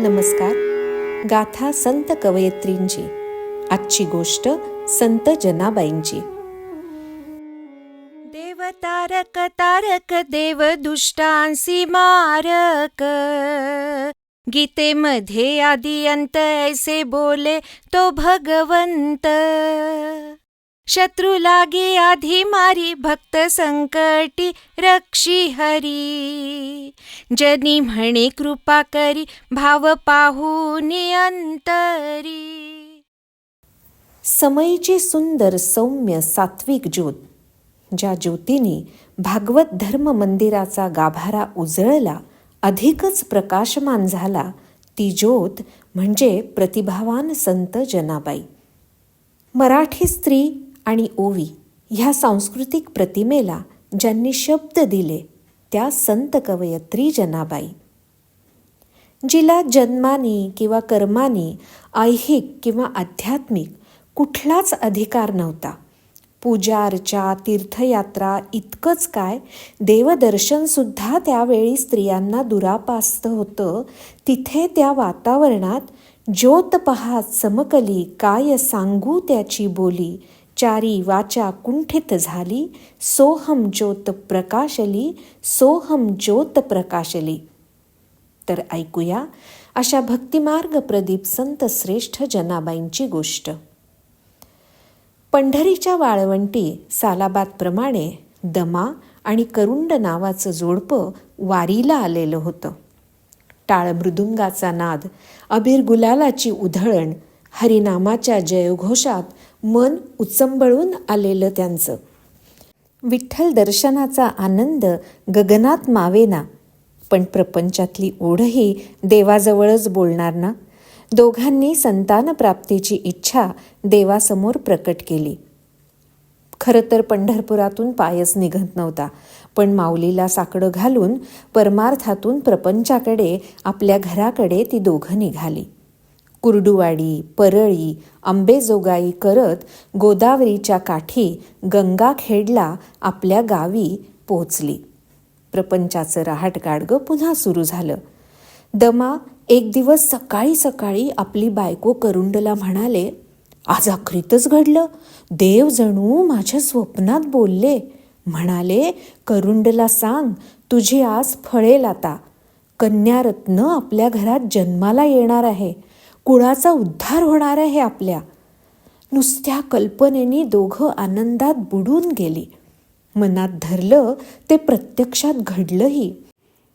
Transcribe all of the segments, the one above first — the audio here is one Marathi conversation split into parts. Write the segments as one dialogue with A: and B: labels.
A: नमस्कार. गाथा संत कवयित्रींची. आजची गोष्ट संत जनाबाईंची.
B: देव तारक तारक देव दुष्टांसी मारक. गीतेमध्ये आदी अंत ऐसे बोले तो भगवंत. शत्रु लागे आधी मारी भक्त संकटी रक्षी हरी. जनी म्हणे कृपा करी भाव पाहुनी अंतरी.
A: समयीची सुंदर सौम्य सात्विक ज्योत ज्या ज्योतीने भागवत धर्म मंदिराचा गाभारा उजळला अधिकच प्रकाशमान झाला ती ज्योत म्हणजे प्रतिभावान संत जनाबाई. मराठी स्त्री आणि ओवी ह्या सांस्कृतिक प्रतिमेला ज्यांनी शब्द दिले त्या संत कवयत्री जनाबाई. जिला जन्मानी किंवा कर्मानी ऐहिक किंवा आध्यात्मिक कुठलाच अधिकार नव्हता. पूजा अर्चा तीर्थयात्रा इतकंच काय देवदर्शनसुद्धा त्यावेळी स्त्रियांना दुरापास्त होतं तिथे त्या वातावरणात ज्योत पहा समकली काय सांगू त्याची बोली चारी वाचा कुंठित झाली सोहम ज्योत प्रकाशली सोहम ज्योत प्रकाशली. तर ऐकूया अशा भक्तिमार्ग प्रदीप संत श्रेष्ठ जनाबाईंची गोष्ट. पंढरीच्या वाळवंटी सालाबादप्रमाणे दमा आणि करुंड नावाचं जोडपं वारीला आलेलं होतं. टाळ मृदुंगाचा नाद अबीर गुलालाची उधळण हरिनामाच्या जयघोषात मन उचंबळून आलेलं त्यांचं. विठ्ठल दर्शनाचा आनंद गगनात मावेना पण प्रपंचातली ओढही देवाजवळच बोलणार ना. दोघांनी संतानप्राप्तीची इच्छा देवासमोर प्रकट केली. खरं तर पंढरपुरातून पायच निघत नव्हता पण माऊलीला साकडं घालून परमार्थातून प्रपंचाकडे आपल्या घराकडे ती दोघं निघाली. कुर्डुवाडी परळी आंबेजोगाई करत गोदावरीच्या काठी गंगाखेडला आपल्या गावी पोचली प्रपंचाचं रहाटगाडगं पुन्हा सुरू झालं. दमा एक दिवस सकाळी सकाळी आपली बायको करुंडला म्हणाले आज अखरीतच घडलं. देव जणू माझ्या स्वप्नात बोलले. म्हणाले करुंडला सांग तुझी आज फळेल आता. कन्यारत्न आपल्या घरात जन्माला येणार आहे. कुळाचा उद्धार होणार आहे आपल्या. नुसत्या कल्पनेनी दोघं आनंदात बुडून गेली. मनात धरलं ते प्रत्यक्षात घडलंही.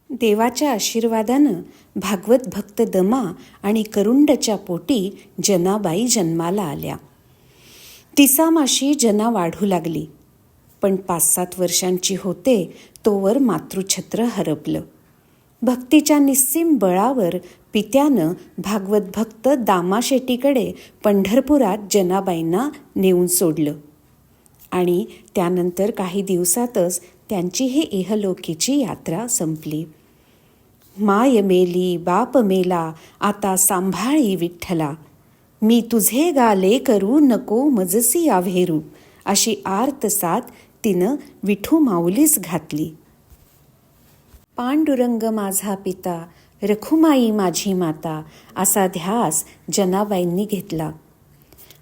A: देवाच्या आशीर्वादानं भागवत भक्त दमा आणि करुंडच्या पोटी जनाबाई जन्माला आल्या. तिसामाशी जना वाढू लागली. पण पाच सात वर्षांची होते तोवर मातृछत्र हरपलं. भक्तीच्या निस्सीम बळावर पित्यानं भागवत भक्त दामाशेटीकडे पंढरपुरात जनाबाईंना नेऊन सोडलं. आणि त्यानंतर काही दिवसातच त्यांची ही इहलोकीची यात्रा संपली. माय मेली बाप मेला आता सांभाळी विठ्ठला. मी तुझे गाले करू नको मजसी आव्हेरू अशी आर्त साथ तिनं विठू माऊलीस घातली. पांडुरंग माझा पिता रखुमाई माझी माता असा ध्यास जनाबाईंनी घेतला.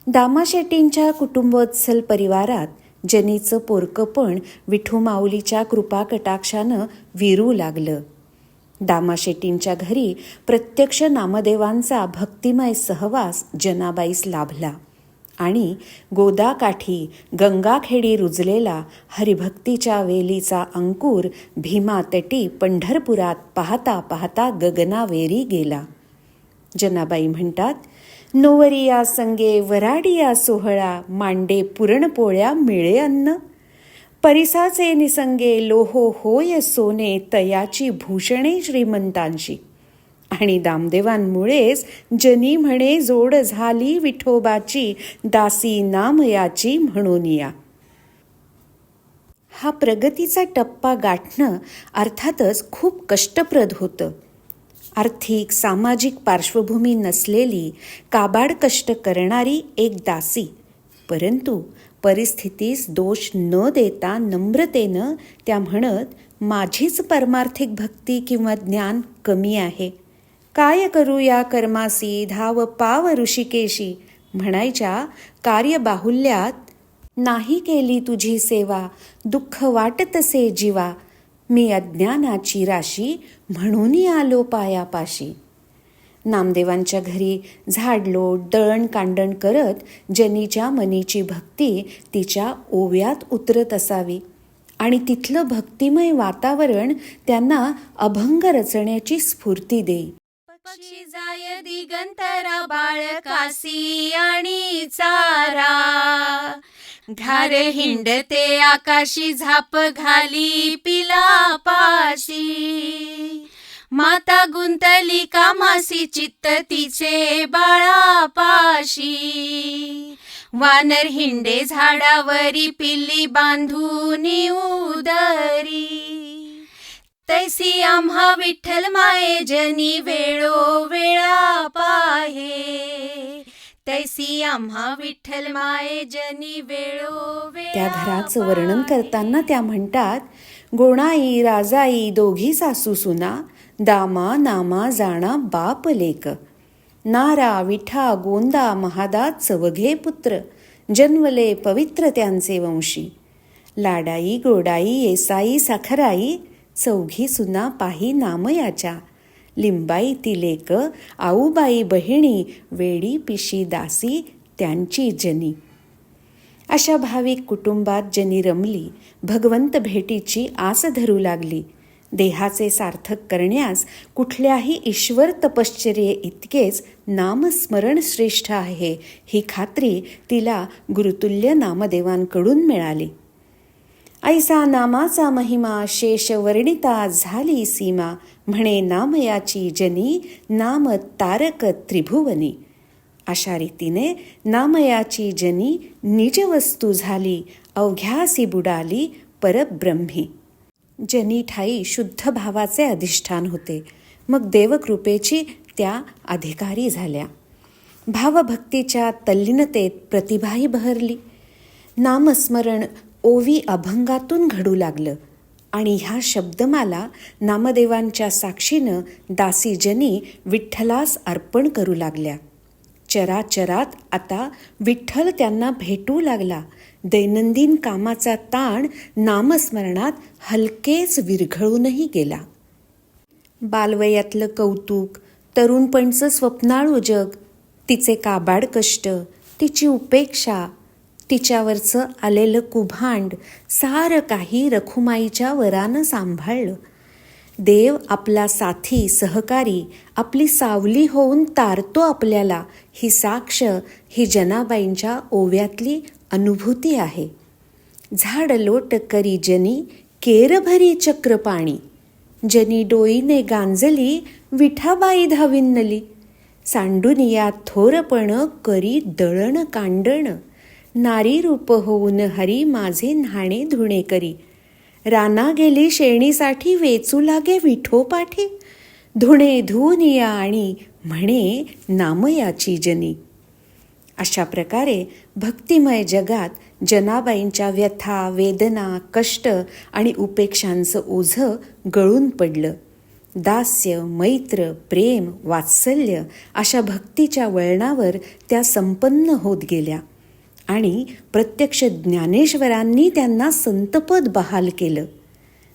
A: दामाशेट्टींच्या कुटुंबोत्सल परिवारात जनीचं पोरकपण विठू माऊलीच्या कृपा कटाक्षानं विरू लागलं. दामाशेट्टींच्या घरी प्रत्यक्ष नामदेवांचा भक्तिमय सहवास जनाबाईस लाभला. आणि गोदाकाठी गंगाखेडी रुजलेला हरिभक्तीच्या वेलीचा अंकुर भीमातटी पंढरपुरात पाहता पाहता गगनावेरी गेला. जनाबाई म्हणतात नोवरिया संगे वराडिया सोहळा मांडे पुरणपोळ्या मिळे अन्न. परिसाचे निसंगे लोहो होय सोने तयाची भूषणे श्रीमंतांशी. आणि दामदेवांमुळेच जनी म्हणे जोड झाली विठोबाची दासी नामयाची म्हणून या. हा प्रगतीचा टप्पा गाठणं अर्थातच खूप कष्टप्रद होतं. आर्थिक सामाजिक पार्श्वभूमी नसलेली काबाड कष्ट करणारी एक दासी. परंतु परिस्थितीस दोष न देता नम्रतेनं त्या म्हणत माझीच परमार्थिक भक्ती किंवा ज्ञान कमी आहे. काय करू या कर्मासी धाव पाव ऋषिकेशी? म्हणायच्या कार्यबाहुल्यात नाही केली तुझी सेवा दुःख वाटतसे जीवा. मी अज्ञानाची राशी म्हणून आलो पायापाशी. नामदेवांच्या घरी झाडलोट दळण कांडण करत जनीच्या मनीची भक्ती तिच्या ओव्यात उतरत असावी. आणि तिथलं भक्तिमय वातावरण त्यांना अभंग रचण्याची स्फूर्ती देई.
B: पक्षी जाय दिगंतरा बाळकासी आणि चारा. घार हिंडते आकाशी झाप घाली पिला पाशी माता गुंतली कामासी चित्त तिचे बाळापाशी वानर हिंडे झाडावरी पिल्ली बांधून उदरी तैसी आम्हा विठ्ठल माये जनी वेळो वेळा पाहे. तैसी आम्हा विठ्ठल माये जनी वेळो वेळा
A: त्या घराचं वर्णन करताना त्या म्हणतात गोणाई राजाई दोघी सासू सुना दामा नामा जाणा बाप लेक. नारा विठा गोंदा महादा चवघे पुत्र. जन्मले पवित्र त्यांचे वंशी. लाडाई गोडाई येसाई साखराई चौघी सुना पाही नामयाच्या. लिंबाई ती लेक आऊबाई बहिणी वेडी पिशी दासी त्यांची जनी. अशा भाविक कुटुंबात जनी रमली भगवंत भेटीची आस धरू लागली. देहाचे सार्थक करण्यास कुठल्याही ईश्वर तपश्चर्ये इतकेच नामस्मरण श्रेष्ठ आहे ही खात्री तिला गुरुतुल्य नामदेवांकडून मिळाली. ऐसा नामाचा महिमा शेष वर्णिता झाली सीमा म्हणे नामयाची जनी नाम तारक त्रिभुवनी. अशा रीतीने नामयाची जनी निजवस्तू झाली अवघ्यासी बुडाली परब्रह्मी. जनी ठाई शुद्ध भावाचे अधिष्ठान होते. मग देवकृपेची त्या अधिकारी झाल्या. भावभक्तीच्या तल्लीनतेत प्रतिभाही बहरली. नामस्मरण ओवी अभंगातून घडू लागलं आणि ह्या शब्दमाला नामदेवांच्या साक्षीनं दासीजनी विठ्ठलास अर्पण करू लागल्या. चराचरात आता विठ्ठल त्यांना भेटू लागला. दैनंदिन कामाचा ताण नामस्मरणात हलकेच विरघळूनही गेला. बालवयातलं कौतुक तरुणपणचं स्वप्नाळू जग तिचे काबाड कष्ट तिची उपेक्षा तिच्यावरचं आलेलं कुभांड सारं काही रखुमाईच्या वरानं सांभाळलं. देव आपला साथी सहकारी आपली सावली होऊन तारतो आपल्याला ही साक्ष ही जनाबाईंच्या ओव्यातली अनुभूती आहे. झाड लोट करी जनी केरभरी चक्रपाणी. जनी डोईने गांजली विठाबाई धाविन्नली सांडुनिया थोरपण करी दळण कांडणं. नारी रूप होऊन हरी माझे न्हाणे धुणे करी. राना गेली शेणीसाठी वेचू लागे विठोपाठी धुणे धुनिया आणि म्हणे नामयाची जनी. अशा प्रकारे भक्तिमय जगात जनाबाईंच्या व्यथा वेदना कष्ट आणि उपेक्षांचं ओझं गळून पडलं. दास्य मैत्र प्रेम वात्सल्य अशा भक्तीच्या वळणावर त्या संपन्न होत गेल्या. आणि प्रत्यक्ष ज्ञानेश्वरांनी त्यांना संतपद बहाल केलं.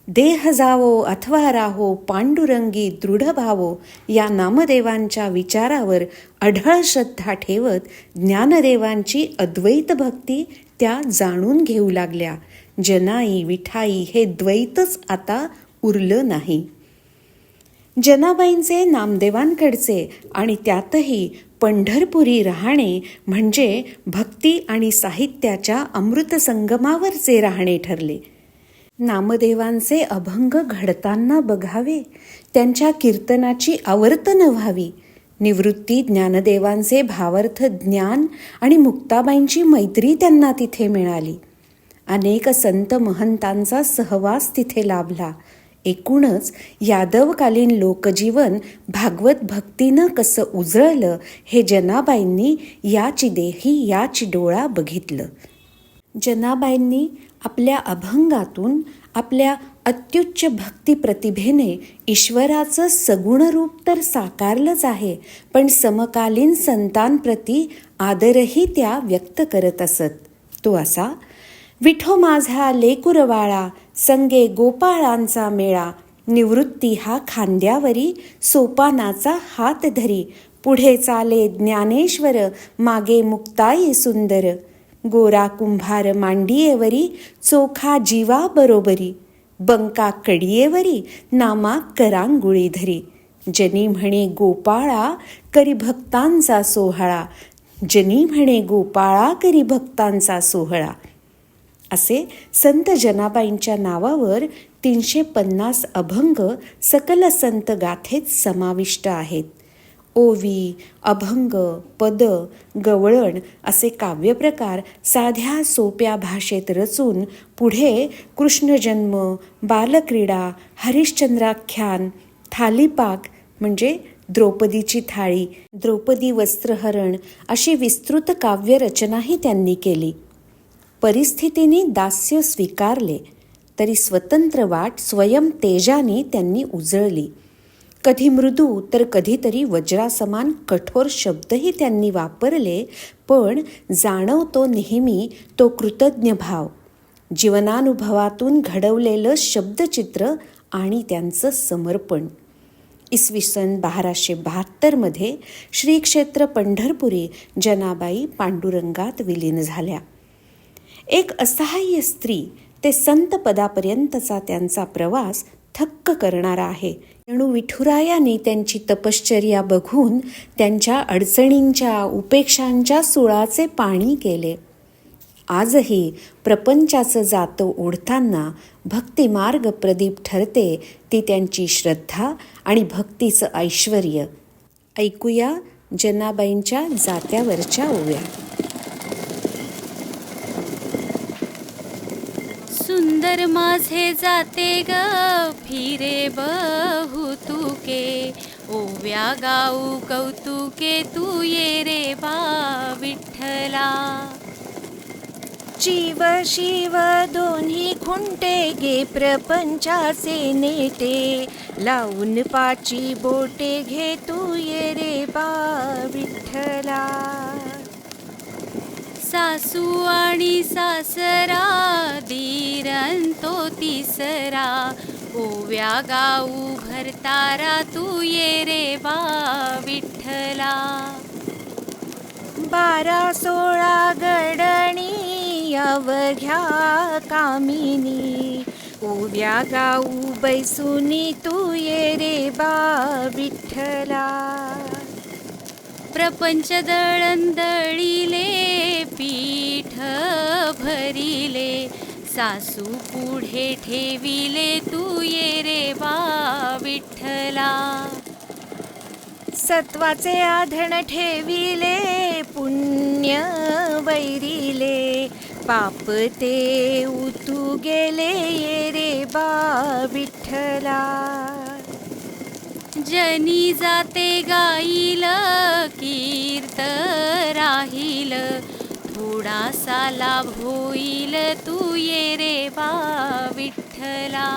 A: देह जावो अथवा राहो पांडुरंगी दृढ भावो या नामदेवांच्या विचारावर अढळ श्रद्धा ठेवत ज्ञानदेवांची अद्वैत भक्ती त्या जाणून घेऊ लागल्या. जनाई विठाई हे द्वैतच आता उरलं नाही. जनाबाईंचे नामदेवांकडचे आणि त्यातही पंढरपुरी राहणे म्हणजे भक्ती आणि साहित्याच्या अमृत संगमावरचे राहणे ठरले. नामदेवांचे अभंग घडताना बघावे त्यांच्या कीर्तनाची आवर्तन व्हावी निवृत्ती ज्ञानदेवांचे भावार्थ ज्ञान आणि मुक्ताबाईंची मैत्री त्यांना तिथे मिळाली. अनेक संत महंतांचा सहवास तिथे लाभला. एकूणच यादवकालीन लोकजीवन भागवत भक्तीनं कसं उजळलं हे जनाबाईंनी याची देही याची डोळा बघितलं. जनाबाईंनी आपल्या अभंगातून आपल्या अत्युच्च भक्ती प्रतिभेने ईश्वराचं सगुण रूप तर साकारलंच आहे पण समकालीन संतांप्रती आदरही त्या व्यक्त करत असत. तो असा विठो माझा लेकुरवाळा संगे गोपाळांचा मेळा निवृत्ती हा खांद्यावरी सोपानाचा हात धरी. पुढे चाले ज्ञानेश्वर मागे मुक्ताई सुंदर. गोरा कुंभार मांडियेवरी चोखा जीवा बरोबरी. बंका कडियेवरी नामा करांगुळी धरी. जनी म्हणे गोपाळा करी भक्तांचा सोहळा. जनी म्हणे गोपाळा करी भक्तांचा सोहळा. असे संत जनाबाईंच्या नावावर तीनशे पन्नास अभंग सकल संत गाथेत समाविष्ट आहेत. ओवी अभंग पद गवळण असे काव्यप्रकार साध्या सोप्या भाषेत रचून पुढे कृष्णजन्म बालक्रीडा हरिश्चंद्राख्यान थालीपाक म्हणजे द्रौपदीची थाळी द्रौपदी वस्त्रहरण अशी विस्तृत काव्यरचनाही त्यांनी केली. परिस्थितीने दास्य स्वीकारले तरी स्वतंत्र वाट स्वयं तेजाने त्यांनी उजळली. कधी मृदू तर कधीतरी वज्रासमान कठोर शब्दही त्यांनी वापरले पण जाणवतो नेहमी तो कृतज्ञ भाव. जीवनानुभवातून घडवलेलं शब्दचित्र आणि त्यांचं समर्पण. इसवी सन बाराशे बहात्तरमध्ये श्री क्षेत्र पंढरपुरी जनाबाई पांडुरंगात विलीन झाल्या. एक असहाय्य स्त्री ते संत पदापर्यंतचा त्यांचा प्रवास थक्क करणारा आहे. जणू विठुरायाने त्यांची तपश्चर्या बघून त्यांच्या अडचणींच्या उपेक्षांच्या सुळाचे पाणी केले. आजही प्रपंचाचं जातं ओढताना भक्तिमार्ग प्रदीप ठरते ती त्यांची श्रद्धा आणि भक्तीचं ऐश्वर ऐकूया जनाबाईंच्या जात्यावरच्या ओव्या.
C: सुंदर माझे जाते ग फिरे बहुतुके ओव्या गाऊ कौतुके तू ये रे बा विठ्ठला.
B: जीव शिव दोन्ही खुंटे गे प्रपंचाचे नेटे. लावून पाची बोटे घे तू ये रे बा विठ्ठला.
C: सासू आणि सासरा धीरंतो तिसरा. ओव्या गाऊ भरतारा तू ये रे बा विठ्ठला.
B: बारा सोळा गडणी अवघ्या कामिनी. ओव्या गाऊ बैसुनी तू ये रे बा विठ्ठला.
C: प्रपंच दळंदळीले पीठ भरिले सासू पुढे ठेविले तू ये रे बा विठ्ठला.
B: सत्वाचे आधण ठेविले पुण्य वैरिले पाप ते उतू गेले ये रे बा विठ्ठला.
C: जनी जाते गाईल कीर्त राहील. थोडासा लाभ होईल तू ये रे बा विठ्ठला.